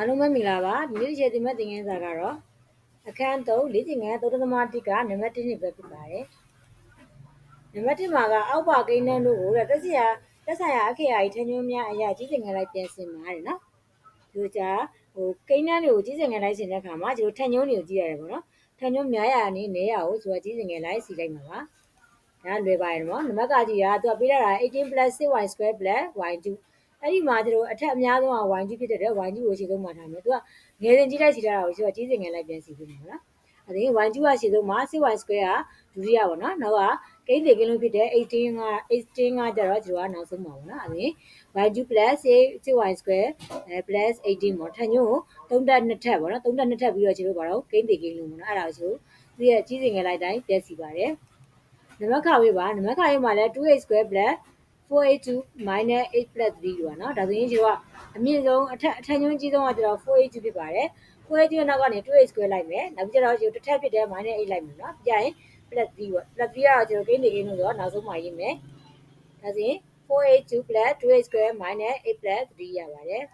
အားလုံးပဲမင်္ဂလာပါဒီနေ့ရေးတင်မဲ့သင်ခန်းစာကတော့အခန်း3လေ့ကျင့်ခန်း3.1ကနံပါတ်1နှစ်ပဲဖြစ်ပါတယ်နံပါတ်1မှာကအောက်ပါကိန်းနှန်းတို့ကိုတက်စီယာတက်ဆိုင်ရာအခရာကြီးထင်းညွှန်းများအရာကြီးစင်ခံလိုက်ပြင်ဆင်ပါတယ်နော်ဒီကြဟိုကိန်းနှန်းတွေကိုကြီးစင်ခံလိုက်ဆင်တဲ့အခါမှာဒီလိုထင်းညွှန်းတွေကိုကြည့်ရတယ်ပေါ့နော်ထင်းညွှန်းများရာအနေနဲ့ရကိုဆိုတော့ကြီးစင်ခံလိုက်စီလိုက်မှာပါဒါလွယ်ပါတယ်နော်နံပါတ်ကကြီးကသူကပေးတာ18 6y square y2 အဲ့ဒီမှာကျတော့အထက်အများဆုံးက y2 ဖြစ်တဲ့အတွက် y2 ကိုရှေ့ဆုံးမှာထားမယ်သူကငယ်စဉ်ကြီးလိုက်စီထားတာကိုဆိုတော့ကြီးစင်ငယ်လိုက်ပြန်စီပြီးမှာနော်အဲ့ဒီ y2 ကရှေ့ဆုံးမှာ 6y square ကဒုတိယပေါ့နော်နောက်ကကိန်းသေးကင်းလို့ဖြစ်တဲ့18က18ကကျတော့ကျတော့နောက်ဆုံးမှာပေါ့နော်အဲ့ဒီ y2 6y square အဲ plus 18ပေါ့ထညို့3တက်2ထပ်ပေါ့နော်3တက်2ထပ်ပြီးတော့ကျတော့ဘာလို့ကိန်းသေးကင်းလို့ပေါ့နော်အဲ့ဒါကိုဆိုသူရဲ့ကြီးစင်ငယ်လိုက်တိုင်းပြန်စီပါတယ်နံပါတ်ခါဝေးပါနံပါတ်ခါဝေးမှာလဲ 2a square plus 482 minus 8 plus 3လို့ပါနော်ဒါဆိုရင်ဒီကအမြင့်ဆုံးအထက်အထက်ညွှန်းကြီးဆုံးကကျတော့482ဖြစ်ပါတယ်482နောက်ကနေ2 square လိုက်မယ်နောက်ပြီးကျတော့ဒီတစ်ထပ်ဖြစ်တဲ့ minus 8လိုက်မယ်နော်ပြရင် plus 3ပေါ့ plus 3ကတော့ကျွန်တော်ကိန်းနေအင်းလို့ဆိုတော့နောက်ဆုံးမှာရေးမယ်ဒါဆိုရင်482 plus 2 square minus 8 plus 3ရပါတယ်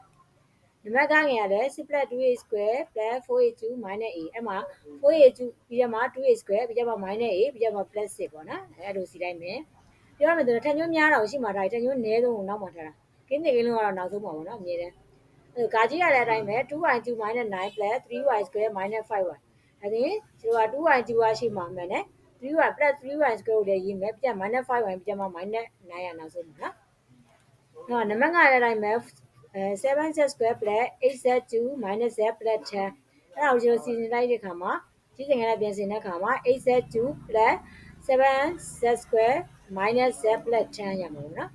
နံပါတ်ကငယ်ရတယ်6 plus 2a square plus 4a2 minus a အဲ့မှာ 4a2 ပြီးရမှာ 2a square ပြီးရမှာ minus a ပြီးရမှာ plus 6ပေါ့နော်အဲ့လိုစီလိုက်မယ် ပြောရမယ်ဆိုတော့ထက်ညွှန်းများတာကိုရှိမှထားတယ်ထက်ညွှန်းနည်းဆုံးကိုနောက်မှထားတာကင်းနေကင်းလုံးကတော့နောက်ဆုံးပါပေါ့နော်အမြဲတမ်းအဲကာကြီးရတဲ့အတိုင်းပဲ 2y2 9 plus 3y square minus 5y အဲ့ဒီဒီက 2y2 ကရှိမှမယ်နဲ့ 3y plus 3y square ကိုလည်းရေးမယ်ပြတ် minus 5y ပြတ်မှ minus 9ရနောက်ဆုံးပါနော်။နော်နံပါတ်9တဲ့အတိုင်းပဲအဲ 7z square plus 8z2 minus z plus 10အဲ့ဒါကိုကျွန်တော်စီစဉ်လိုက်တဲ့အခါမှာကြီးစင်ကလည်းပြင်ဆင်တဲ့အခါမှာ 8z2 plus 7z square minus z plus 10ရမှာပေါ့နော်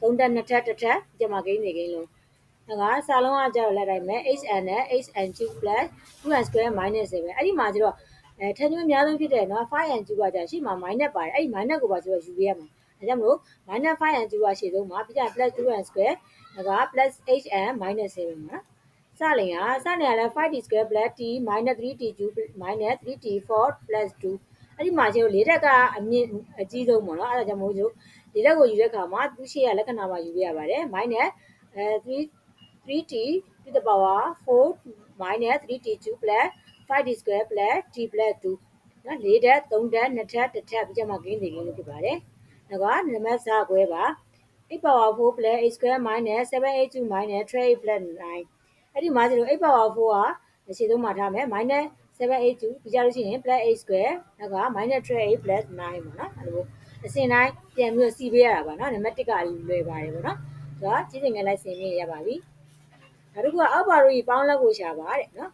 သုံးတက်နှစ်ထပ်တစ်ထပ်ဒီမှာဂိမ်းနေဂိမ်းလုံးဒါကစာလုံးကကြောက်လက်တိုင်းမဲ့ hn နဲ့ hn2 plus 2n square minus 7အဲ့ဒီမှာကျတော့အဲထက်ညွှန်းအများဆုံးဖြစ်တဲ့နော် 5n2 ကကြာရှေ့မှာ minus ပါတယ်အဲ့ဒီ minus ကိုပါကျတော့ယူပေးရမှာဒါကြောင့်မလို့ minus 5n2 ကရှေ့ဆုံးမှာပြီးကြ plus 2n square ဒါက plus hn minus 7ပါနော်စလင်ကစလင်ကလည်း 5t square plus t minus 3t cube minus 3t4 plus 2 အဲ့ဒီမှာကျတော့လေးတက်ကအမြင့်အကြီးဆုံးပေါ့နော်အဲ့ဒါကြောင့်မို့လို့လေးတက်ကိုယူတဲ့အခါမှာသူ့ရှေ့ကလက္ခဏာမှာယူရပါတယ် minus အဲ3 3t to the power 4 minus 3t2 plus 5t square plus t plus 2နော်၄တက်3တက်2ထပ်တစ်ထပ်ပြီးကြမှာဂိမ်းတွေဂိမ်းလို့ဖြစ်ပါတယ်။ဒါကနံပါတ်စာခွဲပါ8 power 4 plus 8 square minus 782 minus 3 plus 9အဲ့ဒီမှာကျတော့8 power 4ကရှေ့ဆုံးမှာထားမယ် minus 782ပြီးကြလို့ရှိရင် plus 8 square နောက်က minus 3 plus 9ပေါ့နော်အဲ့လိုအစင်တိုင်းပြန်ပြီးတော့စီပေးရတာပါနော်နံပါတ်1ကလွယ်ပါတယ်ပေါ့နော်ဆိုတော့ကြီးစင်ငယ်လိုက်ဆင်ပြရပါပြီနောက်တစ်ခုကအောက်ပါရိုကြီးပေါင်းလက်ကိုရှာပါတဲ့နော်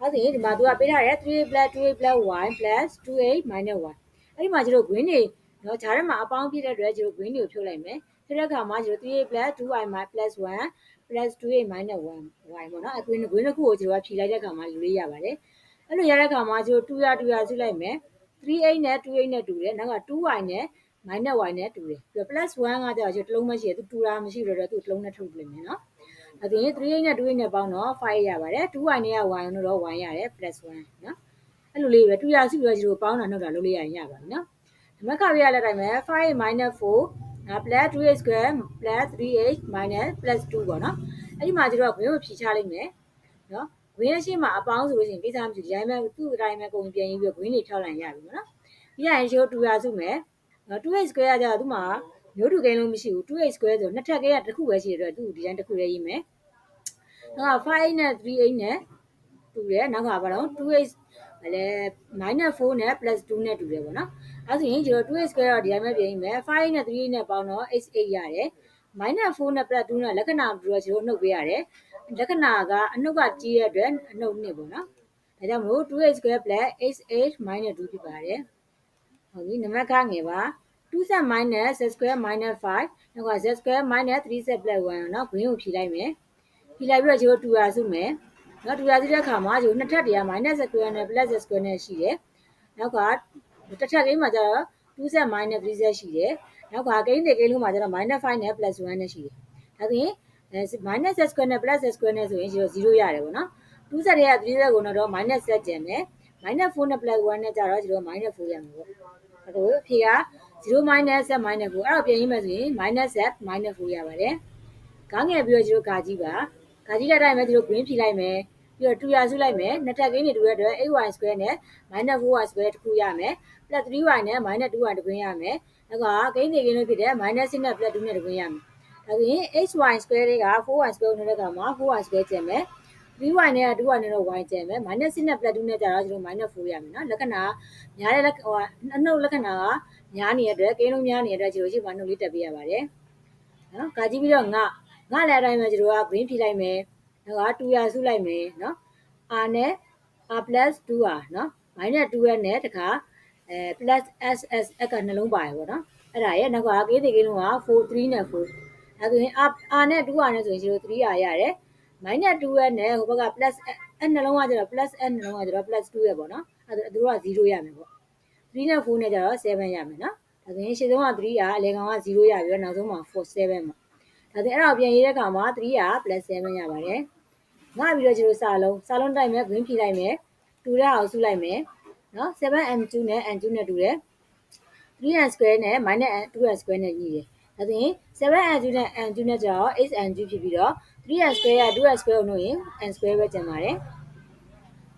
အဲ့ဒါဒီမှာသူကပေးထားတယ်3 plus 2 plus 1 plus 28 minus 1အဲ့ဒီမှာကျတော့ green တွေနော်ဂျားထဲမှာအပေါင်းပြည့်တဲ့အတွက်ကျတော့ green တွေကိုဖြုတ်လိုက်မယ်ဖြုတ်တဲ့အခါမှာကျတော့3 plus 2y plus 1 plus 2a minus 1y ပေါ့နော်အ green green တစ်ခုကိုကျတော့ဖြည့်လိုက်တဲ့အခါမှာယူလေးရပါတယ် အဲ့လိုရတဲ့အခါမှာကျတော့2ရ2ရစုလိုက်မယ် 3a နဲ့ 2a နဲ့တူတယ်နောက်က 2y နဲ့ minus y နဲ့တူတယ်ပြီးတော့ plus 1ကကျတော့တစ်လုံးမရှိရသူတူတာမရှိတော့သူ့တစ်လုံးနဲ့ထုတ်ပြမယ်နော်အဲ့ဒီ3 8နဲ့2 8နဲ့ပေါင်းတော့5ရပါတယ် 2y နဲ့ y နဲ့တော့ y ရတယ် plus 1နော်အဲ့လိုလေးပဲ2ရစုပြီးတော့ဒီလိုပေါင်းတာနှုတ်တာလုပ်လို့ရရင်ရပါပြီနော်ဒီမှာခါပြရတဲ့တိုင်းပဲ5 minus 4နော် plus 2h square plus 3h minus plus 2ပေါ့နော်အဲ့ဒီမှာကျတော့ဘယ်ကိုဖြေချလိုက်မယ်နော် ဝင်းရရှိမှာအပေါင်းဆိုလို့ရှိရင်ကိစ္စမရှိဒီတိုင်းပဲသူ့အတိုင်းပဲကုန်ပြန်ပြီးတော့ဝင်းတွေထောက်လိုက်ရပြီပေါ့နော်ပြီးရင်ရှိုး2ရစုမယ်နော် 2h square ကကျတော့သူ့မှာမျိုးတူကိန်းလုံးမရှိဘူး 2h square ဆိုနှစ်ထပ်ကိန်းကတစ်ခုပဲရှိတဲ့အတွက်သူ့ဒီတိုင်းတစ်ခုလေးရေးမယ်နောက်က5နဲ့ 3h နဲ့တူတယ်နောက်ကဘာလို့ 2h လဲ -4 နဲ့ +2 နဲ့တူတယ်ပေါ့နော်အဲဆိုရင်ကျွန်တော် 2h square တော့ဒီတိုင်းပဲပြင်မယ်5နဲ့3နဲ့ပေါင်းတော့ h8 ရတယ် -4 နဲ့ +2 နဲ့လက္ခဏာပြီးတော့ကျွန်တော်နှုတ်ပေးရတယ် လက္ခဏာကအနှုတ်ကကြီးတဲ့အတွက်အနှုတ်နှစ်ပေါ့နော်ဒါကြောင့်မလို့ 2h square plus 8h minus 2ဖြစ်ပါတယ်ဟုတ်ပြီနံပါတ်ခငယ်ပါ 2z minus z square minus 5နောက်က z square minus 3z plus 1နော် green ကိုဖြည့်လိုက်မယ်ဖြည့်လိုက်ပြီးတော့ဂျို2ရာစုမယ်နော်2ရာစုတဲ့အခါမှာဂျိုနှစ်ထပ်တည်းက minus z square နဲ့ plus z square နဲ့ရှိတယ်နောက်ကတစ်ထပ်ကိန်းမှာကျတော့ 2z minus 3z ရှိတယ်နောက်ကကိန်းတွေကိန်းလုံးမှာကျတော့ minus 5နဲ့ plus 1နဲ့ရှိတယ်ဒါဆိုရင် minus z square နဲ့ plus z square နဲ့ဆိုရင်ကျွန်တော်0ရတယ်ပေါ့နော် 2z ရဲ့ 3z ကိုတော့ minus z ကျန်မယ် minus 4နဲ့ plus 1နဲ့ကြတော့ကျွန်တော် minus 4ရမှာပေါ့အဲ့တော့အဖြေက0 minus z minus 4အဲ့တော့ပြန်ရေးမယ်ဆိုရင် minus z minus 4ရပါတယ်။ခေါင်းငယ်ပြီးတော့ကျွန်တော်ဂါကြီးပါဂါကြီးလက်တိုင်းပဲဒီလို green ဖြီလိုက်မယ်ပြီးတော့2ရစုလိုက်မယ်နှစ်ထပ်ကိန်းတွေတူရတဲ့ 8y square နဲ့ -4y square တစ်ခုရမယ် plus 3y နဲ့ -2y တစ်ခွင်းရမယ်နောက်ကကိန်းတွေကိန်းလို့ဖြစ်တဲ့ -6 နဲ့ plus 2နဲ့တစ်ခွင်းရမယ် ဒါဆိုရင် xy square တွေက 4y square ကိုနှုတ်တဲ့ကောင်မှာ 4y square ကျန်မယ် 3y နဲ့ 2y နဲ့တော့ y ကျန်မယ် -6 နဲ့ plus 2နဲ့ကြတော့ကျွန်တော် -4 ရမယ်နော်လက္ခဏာများတဲ့လက်ဟိုအနှုတ်လက္ခဏာကများနေတဲ့အတွက်ကိန်းလုံးများနေတဲ့အတွက်ကျွန်တော်ရှိမှနှုတ်လေးတက်ပေးရပါတယ်နော်ကာကြည့်ပြီးတော့ငါငါလည်းအတိုင်းပဲကျွန်တော်က green ဖြီလိုက်မယ်နောက်က2ရစုလိုက်မယ်နော် r နဲ့ r plus 2r နော် minus 2r နဲ့တခါအဲ plus ss အကနှလုံးပါတယ်ပေါ့နော်အဲ့ဒါရဲ့နောက်ကကေးတေကိန်းလုံးက4 3နဲ့4 ဒါဆိုရင် r r နဲ့ 2r နဲ့ဆိုရင်ကျွန်တော် 3r ရတယ် minus 2r နဲ့ဟိုဘက်က plus n နှလုံးကကျတော့ plus n နှလုံးကကျတော့ plus 2ရပေါ့နော်အဲ့ဒါသူတို့က0ရမယ်ပေါ့3နဲ့4နဲ့ကျတော့7ရမယ်နော်ဒါဆိုရင်ရှေ့ဆုံးက3ရအလဲကောင်က0ရပြီးတော့နောက်ဆုံးမှာ4 7ပေါ့ဒါဆိုရင်အဲ့ဒါကိုပြန်ရေးတဲ့အခါမှာ3ရ plus 7ရပါတယ်ငါပြီးတော့ကျွန်တော်စာလုံးစာလုံးတိုက်မယ် green ဖြီလိုက်မယ်တူတဲ့အောင်စုလိုက်မယ်နော် 7m2 နဲ့ n2 နဲ့တူတယ် 3n square နဲ့ -2n square နဲ့ညီတယ် ဒါဆိုရင် 7n2 နဲ့ n2 နဲ့ကျတော့ 8n2 ဖြစ်ပြီးတော့ 3n square က 2n square ကိုနှုတ်ရင် n square ပဲကျန်ပါတယ်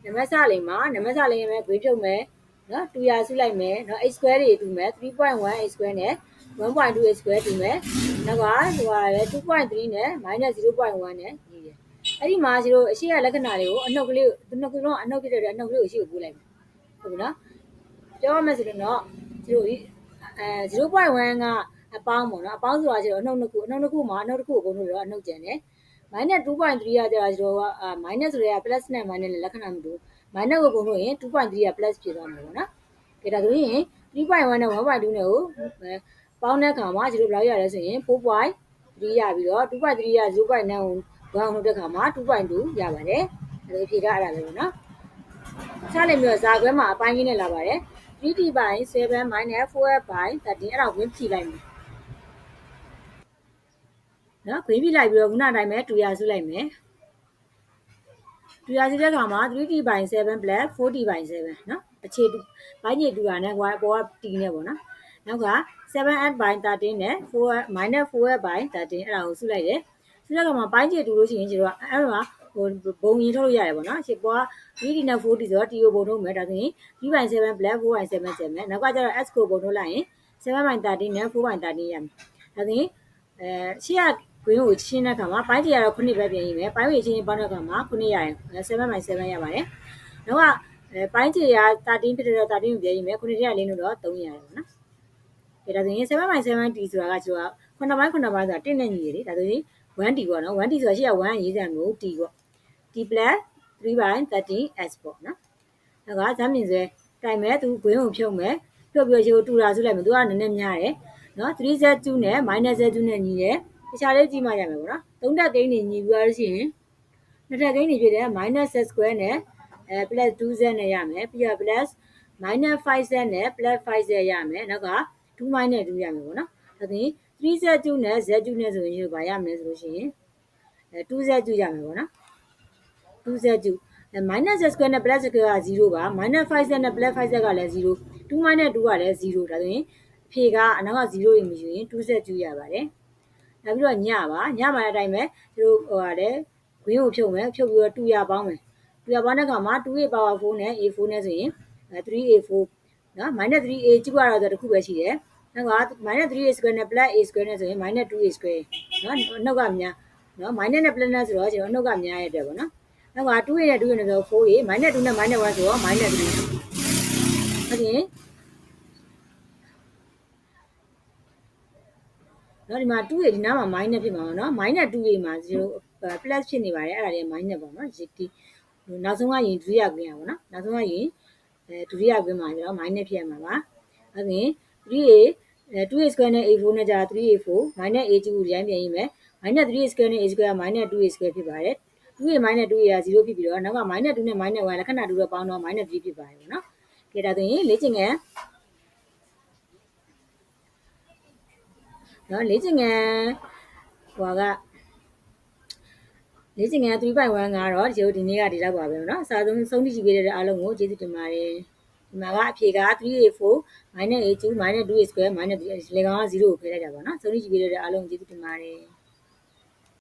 နံပါတ်စလိမ်မှာနံပါတ်စလိမ်ရဲ့ grade ဖြုတ်မယ်နော်2ရာစုလိုက်မယ်နော် x square တွေတူမယ်3.1 x square နဲ့1.2 x square တူမယ်နောက်ကဟိုဟာလေ2.3နဲ့ -0.1 နဲ့ညီတယ်အဲ့ဒီမှာကျတို့အရှိရလက္ခဏာတွေကိုအနှုတ်ကလေးကိုနှစ်ခုလုံးအနှုတ်ဖြစ်တဲ့အနှုတ်ကလေးကိုအရှိကိုပို့လိုက်မယ်ဟုတ်ပြီနော်ပြောရမယ်ဆိုတော့ကျတို့အဲ0.1က အပေါင်းပေါ့နော်အပေါင်းဆိုတာကျတော့အနှုတ်နှစ်ခုအနှုတ်နှစ်ခုမှာအနှုတ်တစ်ခုကိုပုံလို့တော့အနှုတ်ကျန်တယ် minus 2.3ကကျတော့ကျတော့အာ minus ဆိုတဲ့က plus နဲ့ minus နဲ့လက္ခဏာမတူ minus ကိုပုံလို့ရင်2.3က plus ဖြစ်သွားမှာပေါ့နော်။ဒါဒါဆိုရင်3.1နဲ့1.2နဲ့ကိုပေါင်းတဲ့အခါမှာကျတို့ဘယ်လောက်ရလဲဆိုရင်4.3ရပြီးတော့2.3က0.9ကိုဘောင်းလို့တဲ့အခါမှာ2.2ရပါတယ်။ဒါဖြေကအဲ့ဒါပဲပေါ့နော်။ဆက်လိုက်ပြီးတော့ဇာခွဲမှာအပိုင်းကြီးနဲ့လာပါတယ်။ 3t by 7 minus 4f by 13အဲ့ဒါဝင်ဖြီလိုက်မယ်။ နော်ခွေးပြလိုက်ပြီးတော့ခုနတိုင်းပဲ2ရာစုလိုက်မယ်2ရာစုတဲ့ခါမှာ 3t by 7 plus 4t by 7နော်အခြေတူဘိုင်းညေတူတာနဲ့ y အပေါ်က t နဲ့ပေါ့နော်နောက်က7 by 13နဲ့4 minus 4 by 13အဲ့ဒါကိုစုလိုက်တယ်စုတဲ့ခါမှာဘိုင်းညေတူလို့ရှိရင်ကျတော့အဲ့ဒါဟိုဘုံရင်ထုတ်လို့ရတယ်ပေါ့နော်ရှစ်ပေါ်က 3d နဲ့ 4d ဆိုတော့ t ကိုဘုံထုတ်မယ်ဒါဆိုရင်3 by 7 plus 4 by 7 7နောက်ကကျတော့ s ကိုဘုံထုတ်လိုက်ရင်7 by 13နဲ့4 by 13ရမယ်ဒါဆိုရင်အဲရှေ့က ဂွင်းကိုရှင်းတဲ့အခါမှာပိုင်းတရတော့ခုနှစ်ပဲပြင်ရမယ်ပိုင်းဝေချင်းပေါင်းတဲ့အခါမှာခုနှစ်ရရင်7 by 7ရပါတယ်နောက်ကအဲပိုင်းတရ13ဖြစ်တဲ့တော့13ကိုပြင်ရမယ်ခုနှစ်ရလေးလို့တော့3ရတယ်ပေါ့နော်ဒါဒါဆိုရင်7 by 7 t ဆိုတာကကျတော့ခုနှစ်ပိုင်းခုနှစ်ပိုင်းဆိုတာ1နဲ့ညီတယ်လေဒါဆိုရင် 1t ပေါ့နော် 1t ဆိုတာရှိရ1ရေးစံမျိုး t ပေါ့ t plus 3 by 13 s ပေါ့နော်နောက်ကဇာမြင်ဆွဲတိုင်မဲ့သူဂွင်းကိုဖြုတ်မယ်ဖြုတ်ပြီးတော့တူတာစုလိုက်မယ်သူကနည်းနည်းများတယ်နော် 3z2 နဲ့ -z2 နဲ့ညီတယ် တခြားလေးကြည့်မှရမယ်ပေါ့နော်သုံးတက်ကိန်းတွေညီပြီးသွားလို့ရှိရင်နှစ်တက်ကိန်းတွေဖြစ်တဲ့ -z square နဲ့အဲ plus 2z နဲ့ရမယ်ပြီးတော့ plus -5z နဲ့ plus 5z ရမယ်နောက်က2 minus 2ရမယ်ပေါ့နော်ဒါဆိုရင် 3z2 နဲ့ z2 နဲ့ဆိုရင်ဘာရမလဲဆိုလို့ရှိရင်အဲ 2z2 ရမယ်ပေါ့နော် 2z2 minus z square နဲ့ plus square က0ပါ minus 5z နဲ့ plus 5z ကလည်း0 2 minus 2ကလည်း0ဒါဆိုရင်အဖြေကအနောက်က0ရေမရှိရင် 2z2 ရပါတယ် နောက်ပြီးတော့ညပါညပါတဲ့အတိုင်းပဲသူတို့ဟိုဟာလေဂွင်းကိုဖြုတ်မယ်ဖြုတ်ပြီးတော့2ရပေါင်းမယ်2ရပေါင်းတဲ့အခါမှာ 2a power 4နဲ့ a4 နဲ့ဆိုရင် 3a4 နော် -3a ကျုပ်ကတော့တခုပဲရှိတယ်နောက်က -3a square နဲ့ plus a square နဲ့ဆိုရင် -2a square နော်နှုတ်ကများနော် minus နဲ့ plus နဲ့ဆိုတော့ကျွန်တော်နှုတ်ကများရတဲ့ပေါ့နော်နောက်က 2a နဲ့ 2a နဲ့ဆိုတော့ 4a -2 နဲ့ -1 ဆိုတော့ -3 ဟုတ်ကဲ့ နော်ဒီမှာ2ရေဒီနားမှာ minus ဖြစ်မှာပေါ့နော် minus 2ရေမှာ0 plus ဖြစ်နေပါတယ်အဲ့ဒါလေး minus ပေါ့နော်ဒီနောက်ဆုံးကရင်ဒုတိယကွင်းရပါတော့နောက်ဆုံးကရင်အဲဒုတိယကွင်းမှာကျတော့ minus ဖြစ်ရမှာပါအဲ့ဒါ 3a 2a square နဲ့ a4 နဲ့ကြာ 3a4 minus a ကျူကိုရိုင်းပြန်ရေးမယ် minus 3a square နဲ့ a square က minus 2a square ဖြစ်ပါတယ် 2a minus 2a က0ဖြစ်ပြီးတော့နောက်က minus 2နဲ့ minus 1လက္ခဏာတူတော့ပေါင်းတော့ minus 3ဖြစ်ပါတယ်ပေါ့နော်ကဲဒါဆိုရင်လေ့ကျင့်ငယ် နော်လေ့ကျင့်ငန်းဟိုကလေ့ကျင့်ငန်း3.1ကတော့ဒီလိုဒီနေ့ကဒီလောက်ပါပဲเนาะအစားဆုံးဆုံးဖြတ်ကြည့်ပေးတဲ့အားလုံးကိုကျေးဇူးတင်ပါတယ်ဒီမှာကအဖြေက 3a4 -a2 -2a square -3 လေကောင်က0ကိုဖယ်လိုက်တာပါเนาะဆုံးဖြတ်ကြည့်ပေးတဲ့အားလုံးကိုကျေးဇူးတင်ပါတယ်